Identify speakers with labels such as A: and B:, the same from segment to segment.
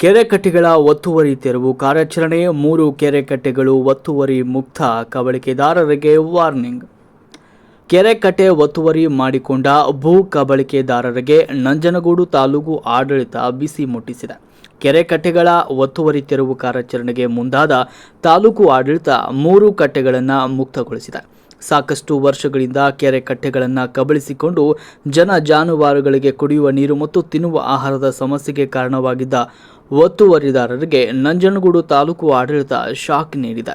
A: ಕೆರೆ ಕಟ್ಟೆಗಳ ಒತ್ತುವರಿ ತೆರವು ಕಾರ್ಯಾಚರಣೆ, ಮೂರು ಕೆರೆಕಟ್ಟೆಗಳು ಒತ್ತುವರಿ ಮುಕ್ತ ಕಬಳಿಕೆದಾರರಿಗೆ ವಾರ್ನಿಂಗ್. ಕೆರೆಕಟ್ಟೆ ಒತ್ತುವರಿ ಮಾಡಿಕೊಂಡ ಭೂ ಕಬಳಿಕೆದಾರರಿಗೆ ನಂಜನಗೂಡು ತಾಲೂಕು ಆಡಳಿತ ಬಿಸಿ ಮುಟ್ಟಿಸಿದೆ. ಕೆರೆ ಕಟ್ಟೆಗಳ ಒತ್ತುವರಿ ತೆರವು ಕಾರ್ಯಾಚರಣೆಗೆ ಮುಂದಾದ ತಾಲೂಕು ಆಡಳಿತ ಮೂರು ಕಟ್ಟೆಗಳನ್ನು ಮುಕ್ತಗೊಳಿಸಿದೆ. ಸಾಕಷ್ಟು ವರ್ಷಗಳಿಂದ ಕೆರೆ ಕಟ್ಟೆಗಳನ್ನು ಕಬಳಿಸಿಕೊಂಡು ಜನ ಜಾನುವಾರುಗಳಿಗೆ ಕುಡಿಯುವ ನೀರು ಮತ್ತು ತಿನ್ನುವ ಆಹಾರದ ಸಮಸ್ಯೆಗೆ ಕಾರಣವಾಗಿದ್ದ ಒತ್ತುವರಿದಾರರಿಗೆ ನಂಜನಗೂಡು ತಾಲೂಕು ಆಡಳಿತ ಶಾಕ್ ನೀಡಿದೆ.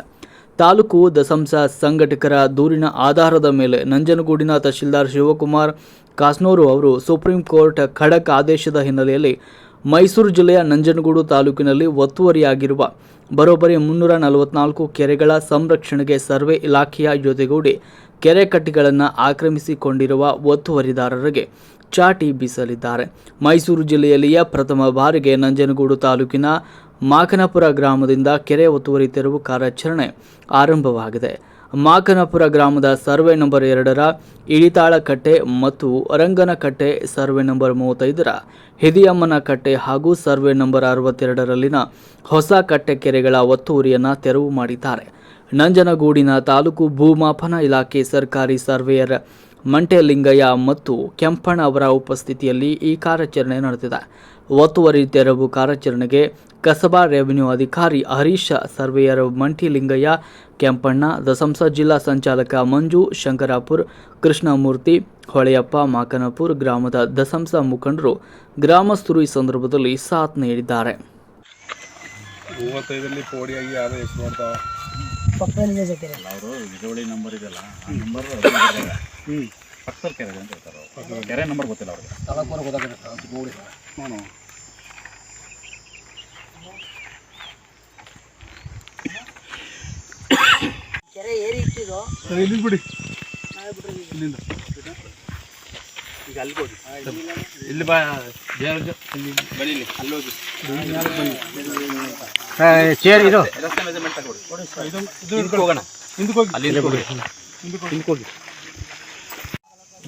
A: ತಾಲೂಕು ದಸಂಸ ಸಂಘಟಕರ ದೂರಿನ ಆಧಾರದ ಮೇಲೆ ನಂಜನಗೂಡಿನ ತಹಶೀಲ್ದಾರ್ ಶಿವಕುಮಾರ್ ಕಾಸ್ನೂರು ಅವರು ಸುಪ್ರೀಂ ಕೋರ್ಟ್ ಖಡಕ್ ಆದೇಶದ ಹಿನ್ನೆಲೆಯಲ್ಲಿ ಮೈಸೂರು ಜಿಲ್ಲೆಯ ನಂಜನಗೂಡು ತಾಲೂಕಿನಲ್ಲಿ ಒತ್ತುವರಿಯಾಗಿರುವ ಬರೋಬ್ಬರಿ ಮುನ್ನೂರ ನಲವತ್ನಾಲ್ಕು ಕೆರೆಗಳ ಸಂರಕ್ಷಣೆಗೆ ಸರ್ವೆ ಇಲಾಖೆಯ ಜೊತೆಗೂಡಿ ಕೆರೆ ಕಟ್ಟಿಗಳನ್ನು ಆಕ್ರಮಿಸಿಕೊಂಡಿರುವ ಒತ್ತುವರಿದಾರರಿಗೆ ಚಾಟಿ ಬೀಸಲಿದ್ದಾರೆ. ಮೈಸೂರು ಜಿಲ್ಲೆಯಲ್ಲಿಯೇ ಪ್ರಥಮ ಬಾರಿಗೆ ನಂಜನಗೂಡು ತಾಲೂಕಿನ ಮಾಕನಪುರ ಗ್ರಾಮದಿಂದ ಕೆರೆ ಒತ್ತುವರಿ ತೆರವು ಕಾರ್ಯಾಚರಣೆ ಆರಂಭವಾಗಿದೆ. ಮಾಕನಪುರ ಗ್ರಾಮದ ಸರ್ವೆ ನಂಬರ್ ಎರಡರ ಇಳಿತಾಳ ಕಟ್ಟೆ ಮತ್ತು ರಂಗನ ಕಟ್ಟೆ ಸರ್ವೆ ನಂಬರ್ ಮೂವತ್ತೈದರ ಹಿದಿಯಮ್ಮನ ಕಟ್ಟೆ ಹಾಗೂ ಸರ್ವೆ ನಂಬರ್ ಅರವತ್ತೆರಡರಲ್ಲಿನ ಹೊಸ ಕಟ್ಟೆ ಕೆರೆಗಳ ಒತ್ತುವರಿಯನ್ನು ತೆರವು ಮಾಡಿದ್ದಾರೆ. ನಂಜನಗೂಡಿನ ತಾಲೂಕು ಭೂಮಾಪನ ಇಲಾಖೆ ಸರ್ಕಾರಿ ಸರ್ವೇಯರ್ ಮಂಟೆಲಿಂಗಯ್ಯ ಮತ್ತು ಕೆಂಪಣ್ಣ ಅವರ ಉಪಸ್ಥಿತಿಯಲ್ಲಿ ಈ ಕಾರ್ಯಾಚರಣೆ ನಡೆದಿದೆ. ಒತ್ತುವರಿ ತೆರವು ಕಾರ್ಯಾಚರಣೆಗೆ ಕಸಬಾ ರೆವಿನ್ಯೂ ಅಧಿಕಾರಿ ಹರೀಶ ಸರ್ವೇಯರ್ ಮಂಟಿಲಿಂಗಯ್ಯ ಕೆಂಪಣ್ಣ ದಸಂಸ ಜಿಲ್ಲಾ ಸಂಚಾಲಕ ಮಂಜು ಶಂಕರಾಪುರ್ ಕೃಷ್ಣಮೂರ್ತಿ ಹೊಳೆಯಪ್ಪ ಮಾಕನಪುರ್ ಗ್ರಾಮದ ದಸಂಸ ಮುಖಂಡರು ಗ್ರಾಮಸ್ಥರು ಈ ಸಂದರ್ಭದಲ್ಲಿ ಸಾಥ್ ನೀಡಿದ್ದಾರೆ.
B: ಮೂವತ್ತೈದರಲ್ಲಿ ಮಾಡ್ತಾವ
C: ಪಕ್ಕದಲ್ಲಿ
D: ಕೆರೆ ಅಂತ ಹೇಳ್ತಾರೆ ಅವ್ರು. ಕೆರೆ ನಂಬರ್ ಗೊತ್ತಿಲ್ಲ ಅವ್ರಿಗೆ.
C: ತಾಲೂಕು ಗೊತ್ತಾಗುತ್ತೆ ನೋಡಿ.
B: ನಾನು
C: ಕೆರೆ ಏರಿ ಇಟ್ಟಿದ್ದು
B: ಇಲ್ಲಿ ಬಿಡಿ. ಇಲ್ಲಿಂದ.
D: ಇಲ್ಲಿ. ಬಾ ಬರೀಲಿ ಅಲ್ಲಿ ಹೋಗಿ
C: ಚೇರ್ ಇದು.
D: ರಸ್ತೆ ಮೆಜರ್ಮೆಂಟ್
B: ಇದು
D: ಹಿಂದಕ್ಕೆ ಹೋಗೋಣ.
B: ಹಿಂದಕ್ಕೆ ಹೋಗಿ.
D: ಅಲ್ಲಿ ಹೋಗಿ.
B: ಹಿಂದಕ್ಕೆ ಹೋಗಿ.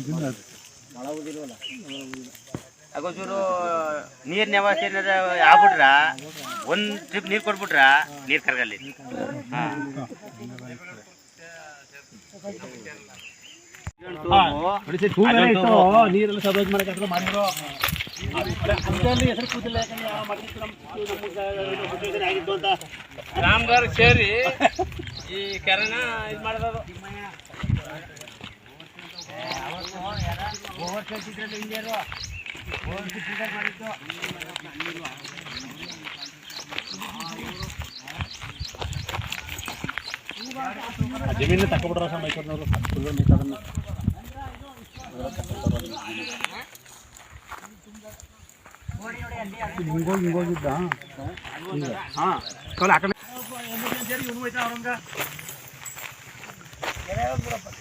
B: ಇದನ್ನ
E: ನೀರ್ ನೀರಿನ ವ್ಯವಸ್ಥೆ ಏನಾರ ಆಗ್ಬಿಟ್ರ? ಒಂದು ಟ್ರಿಪ್ ನೀರು ಕೊಟ್ಬಿಟ್ರ? ನೀರು ಕರ್ಗಲ್ಲಿ. ಹಾಂ.
C: ನೀರೆಲ್ಲ ಸಬ್ಲೈಸ್ ಮಾಡಕ್ಕೆ ಮಾಡಿದ್ರು
E: ರಾಮ್ಗಾರ್ ಸೇರಿ ಈ ಕೆರೆನ ಇದು ಮಾಡಿದ್ರು
C: ಜಮೀನು ತಕೊಬಿಟ್ರ ಸಹ ಮೈಸೂರಿನವರು? ಫುಲ್
B: ಹಿಂಗೋಗಿ ಹಿಂಗೋಗಿದ್ದ
E: ಯಾವ ಜಮೀನು ಜಮೀನು ದುರಸ್ತ್ ಆಗಿದೆಯಾ ಅವ್ರಿಗೆ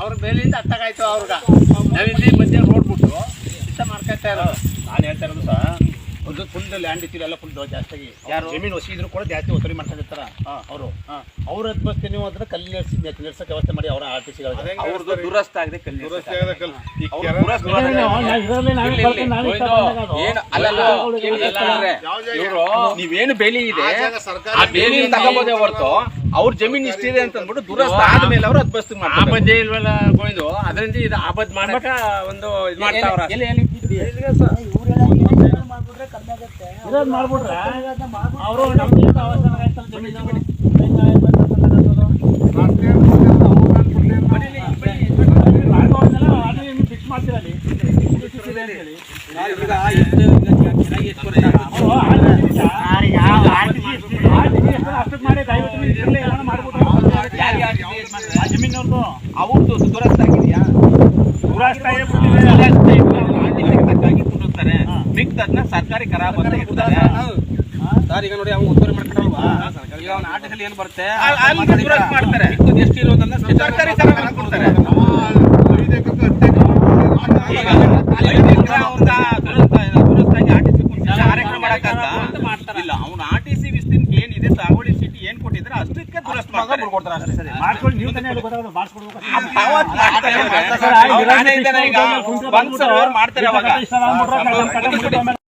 E: ಅವ್ರ ಬೇಲಿಂದ ಅರ್ಥಗಾಯ್ತು ಅವ್ರಿಗೆ. ನಾವಿಲ್ಲಿ ಮಧ್ಯೆ ರೋಡ್ ಬಿಟ್ಟು ಇಷ್ಟ ಮಾಡ್ಕೊತಾ ಇರೋದು.
D: ನಾನು ಹೇಳ್ತಾ ಇರೋದು ಸಹ. ಒಂದು ಫುಲ್ ಲ್ಯಾಂಡ್ ಇತ್ತಿಲ್ಲ ಎಲ್ಲ ಫುಲ್ ಜಾಸ್ತಿಯಾಗಿ
E: ಯಾರು?
D: ಜಮೀನು ಹೊಸಿದ್ರು ಕೂಡ ಜಾಸ್ತಿ ಒತ್ತರಿ ಮಾಡ್ಕೊಂಡಿರ್ತಾರ ಅವರು. ಅವ್ರ ಹದ್ಬಸ್ತಿ ನೀವು ಅಂದ್ರೆ ಕಲ್ಲಿ ನೆಡ್ಸಿ ನೆಡ್ಸಕ್ಕೆ ವ್ಯವಸ್ಥೆ ಮಾಡಿ ಅವರ ಆರ್ ಟಿ ಸಿ
E: ಅವ್ರದ್ದು ದುರಸ್ತ ಆಗಿದೆ ಕಲ್ಲಿ ನೀವೇನು ಬೇಲಿ ಇದೆ? ಆ ಬೇಲಿ ತಗೋಬೋದೇ ಹೊರತು ಅವ್ರ ಜಮೀನ್ ಇಷ್ಟಿದೆ ಅಂತ ಅಂದ್ಬಿಟ್ಟು ದುರಸ್ತ ಆದ್ಮೇಲೆ ಅವ್ರು ಅದ್ಬಸ್ತು ಆಬದ್ದೇ ಇಲ್ವಲ್ಲ ಗೋಯ್ದು ಅದರಿಂದ ಇದು ಆಬದ್ ಮಾಡಕ ಒಂದು ಇದು ಮಾಡ್ತಾವ್ರ.
C: ಮಾಡ್ಬಿಟ್ರೆ ಅವರು ನಮ್ಗೆ
E: ಅವಸರ ಆಯ್ತು ಮಾಡ್ತೀರಲ್ಲಿ ಸರ್ಕಾರಿ ಖರಾಬ್ ಅಂತ
B: ಸರ್ ಈಗ ನೋಡಿ ಅವ್ನು ಒತ್ತುವರಿ ಮಾಡ್ಕೊಂಡಲ್ವಾ ಈಗ ಅವ್ನ ಆಟದಲ್ಲಿ ಏನು ಬರುತ್ತೆ?
E: ಮಾಡ್ತಾರೆ.
B: ಎಷ್ಟು ಇರೋದನ್ನ
E: ಸರ್ಕಾರಿ ಖರಾಬ್ ಕೊಡ್ತಾರೆ ಈಗ ಐದು ಎಕರೆ ಅವ್ರ್ದ ದುರಸ್ತ ದುರಸ್ತಾಗಿ ಆರ್ ಟಿ ಸಿ ಕಾರ್ಯಕ್ರಮ ಮಾಡಕ್ಕಂತ ಇಲ್ಲ ಅವ್ನು ಆರ್ ಟಿ ಸಿ ವಿಸ್ತೀರ್ಣ ಏನಿದೆ ಸಾಗುವಳಿ ಚೀಟಿ ಏನ್ ಕೊಟ್ಟಿದ್ರೆ ಅಷ್ಟಕ್ಕೆ ದುರಸ್ತಿ ಮಾಡ್ತಾರೆ.
B: ಅಷ್ಟೇ. ಸರಿ
C: ಮಾಡ್ಕೊಳ್ಳಿ. ನೀವು ತಾನೇ ಅಲ್ಲಿ ಗೊತ್ತಾಗೋದು ಮಾಡಿಸ್ಕೊಡ್ಬೇಕು
E: ಮಾಡ್ತಾರೆ ಅವಾಗ.